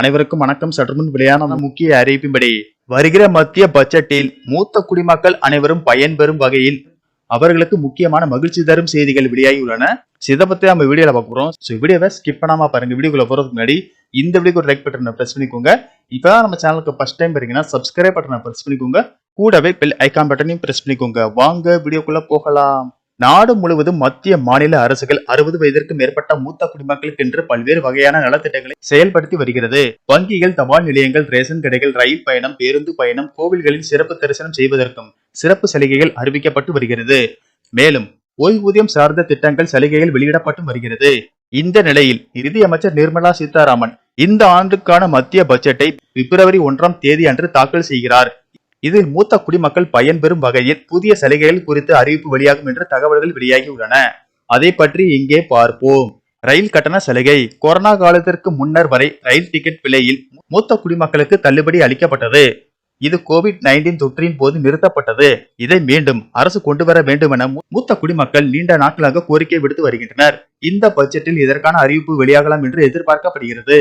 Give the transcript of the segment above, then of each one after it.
அனைவருக்கும் வணக்கம். சற்றுமுன் வெளியான முக்கிய அறிவிப்பின்படி வருகிற மத்திய பட்ஜெட்டில் மூத்த குடிமக்கள் அனைவரும் பயன்பெறும் வகையில் அவர்களுக்கு முக்கியமான மகிழ்ச்சி தரும் செய்திகள் வெளியாகி உள்ளன. இதை பத்தி நம்ம வீடியோல பார்க்க போறோம். ஸோ வீடியோவை ஸ்கிப் பண்ணாம பாருங்க. வீடியோக்குள்ள போறதுக்கு முன்னாடி இந்த வீடியோக்கு ஒரு லைக் பட்டனை பிரஸ் பண்ணிக்கோங்க. இப்பதான் நம்ம சேனலுக்கு ஃபர்ஸ்ட் டைம் பாத்தீங்கன்னா சப்ஸ்கிரைப் பட்டனை பிரஸ் பண்ணிக்கோங்க. கூடவே பெல் ஐகான் பட்டனையும் பிரஸ் பண்ணிக்கோங்க. வாங்க வீடியோக்குள்ள போகலாம். நாடு முழுவதும் மத்திய மாநில அரசுகள் அறுபது வயதிற்கு மேற்பட்ட மூத்த குடிமக்களுக்கு என்று பல்வேறு வகையான நலத்திட்டங்களை செயல்படுத்தி வருகிறது. வங்கிகள் தபால் நிலையங்கள் ரேஷன் கடைகள் ரயில் பயணம் பேருந்து பயணம் கோவில்களில் சிறப்பு தரிசனம் செய்வதற்கும் சிறப்பு சலுகைகள் அறிவிக்கப்பட்டு வருகிறது. மேலும் ஓய்வூதியம் சார்ந்த திட்டங்கள் சலுகைகள் வெளியிடப்பட்டு வருகிறது. இந்த நிலையில் நிதியமைச்சர் நிர்மலா சீதாராமன் இந்த ஆண்டுக்கான மத்திய பட்ஜெட்டை பிப்ரவரி ஒன்றாம் தேதி அன்று தாக்கல் செய்கிறார். இதில் மூத்த குடிமக்கள் பயன்பெறும் வகையில் புதிய சலுகைகள் குறித்து அறிவிப்பு வெளியாகும் என்று தகவல்கள் வெளியாகியுள்ளன. அதை பற்றி இங்கே பார்ப்போம். ரயில் கட்டண சலுகை. கொரோனா காலத்திற்கு முன்னர் வரை ரயில் டிக்கெட் விலையில் மூத்த குடிமக்களுக்கு தள்ளுபடி அளிக்கப்பட்டது. இது கோவிட் நைன்டீன் தொற்றின் போது நிறுத்தப்பட்டது. இதை மீண்டும் அரசு கொண்டு வர வேண்டும் என மூத்த குடிமக்கள் நீண்ட நாட்களாக கோரிக்கை விடுத்து வருகின்றனர். இந்த பட்ஜெட்டில் இதற்கான அறிவிப்பு வெளியாகலாம் என்று எதிர்பார்க்கப்படுகிறது.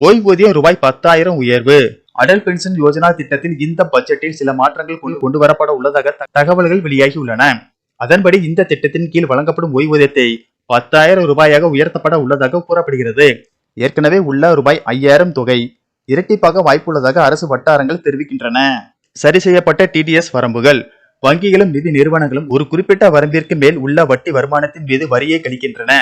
ஓய்வூதியம் ரூபாய் பத்தாயிரம் உயர்வு. அடல் பென்ஷன் யோஜனா திட்டத்தில் இந்த பட்ஜெட்டில் சில மாற்றங்கள் கொண்டு- கொண்டு வரப்பட உள்ளதாக தகவல்கள் வெளியாகி உள்ளன அதன்படி இந்த திட்டத்தின் கீழ் வழங்கப்படும் ஓய்வூதியத்தை பத்தாயிரம் ரூபாயாக உயர்த்தப்பட உள்ளதாக கூறப்படுகிறது. ஏற்கனவே உள்ள ரூபாய் ஐயாயிரம் தொகை இரட்டிப்பாக வாய்ப்புள்ளதாக அரசு வட்டாரங்கள் தெரிவிக்கின்றன. சரி செய்யப்பட்ட டிடிஎஸ் வரம்புகள் வங்கிகளும் நிதி நிறுவனங்களும் ஒரு குறிப்பிட்ட வரம்பிற்கு மேல் உள்ள வட்டி வருமானத்தின் மீது வரியை கழிக்கின்றன.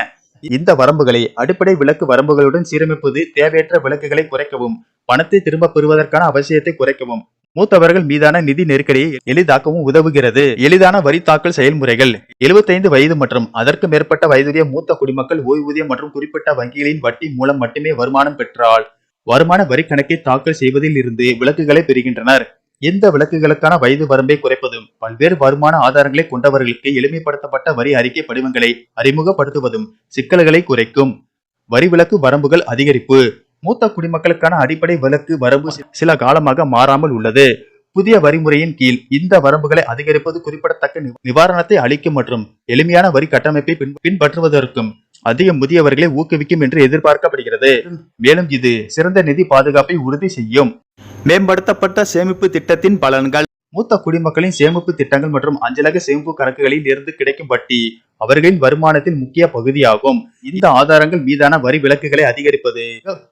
இந்த வரம்புகளை அடிப்படை விலக்கு வரம்புகளுடன் சீரமைப்பது தேவையற்ற விலக்குகளை குறைக்கவும் பணத்தை திரும்ப பெறுவதற்கான அவசியத்தை குறைக்கவும். மூத்தவர்கள் மீதான நிதி நெருக்கடியை எளிதாக்கவும் உதவுகிறது. எளிதான வரி தாக்கல் செயல்முறைகள். 75 வயது மற்றும் அதற்கு மேற்பட்ட வயதுடைய மூத்த குடிமக்கள் ஓய்வூதியம் மற்றும் குறிப்பிட்ட வங்கிகளின் வட்டி மூலம் மட்டுமே வருமானம் பெற்றால் வருமான வரி கணக்கை தாக்கல் செய்வதில் இருந்து விலக்குகளை பெறுகின்றனர். இந்த விலக்குகளுக்கான வயது வரம்பை குறைப்பதும் பல்வேறு வருமான ஆதாரங்களை கொண்டவர்களுக்கு எளிமைப்படுத்தப்பட்ட வரி அறிக்கை படிவங்களை அறிமுகப்படுத்துவதும் சிக்கல்களை குறைக்கும். வரி விலக்கு வரம்புகள் அதிகரிப்பு. மூத்த குடிமக்களுக்கான அடிப்படை விலக்கு வரம்பு சில காலமாக மாறாமல் உள்ளது. புதிய வரிமுறையின் கீழ் இந்த வரம்புகளை அதிகரிப்பது குறிப்பிடத்தக்க நிவாரணத்தை அளிக்கும் மற்றும் எளிமையான வரி கட்டமைப்பை பின்- பின்பற்றுவதற்கும் அதிக முதியவர்களை ஊக்குவிக்கும் என்று எதிர்பார்க்கப்படுகிறது. மேலும் இது சிறந்த நிதி பாதுகாப்பை உறுதி செய்யும். மேம்படுத்தப்பட்ட சேமிப்பு திட்டத்தின் பலன்கள். மூத்த குடிமக்களின் சேமிப்பு திட்டங்கள் மற்றும் அஞ்சலக சேமிப்பு கணக்குகளில் இருந்து கிடைக்கும் வட்டி அவர்களின் வருமானத்தின் முக்கிய பகுதியாகும். இந்த ஆதாரங்கள் மீதான வரி விலக்குகளை அதிகரிப்பது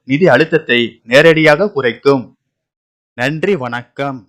நிதி அழுத்தத்தை நேரடியாக குறைக்கும். நன்றி வணக்கம்.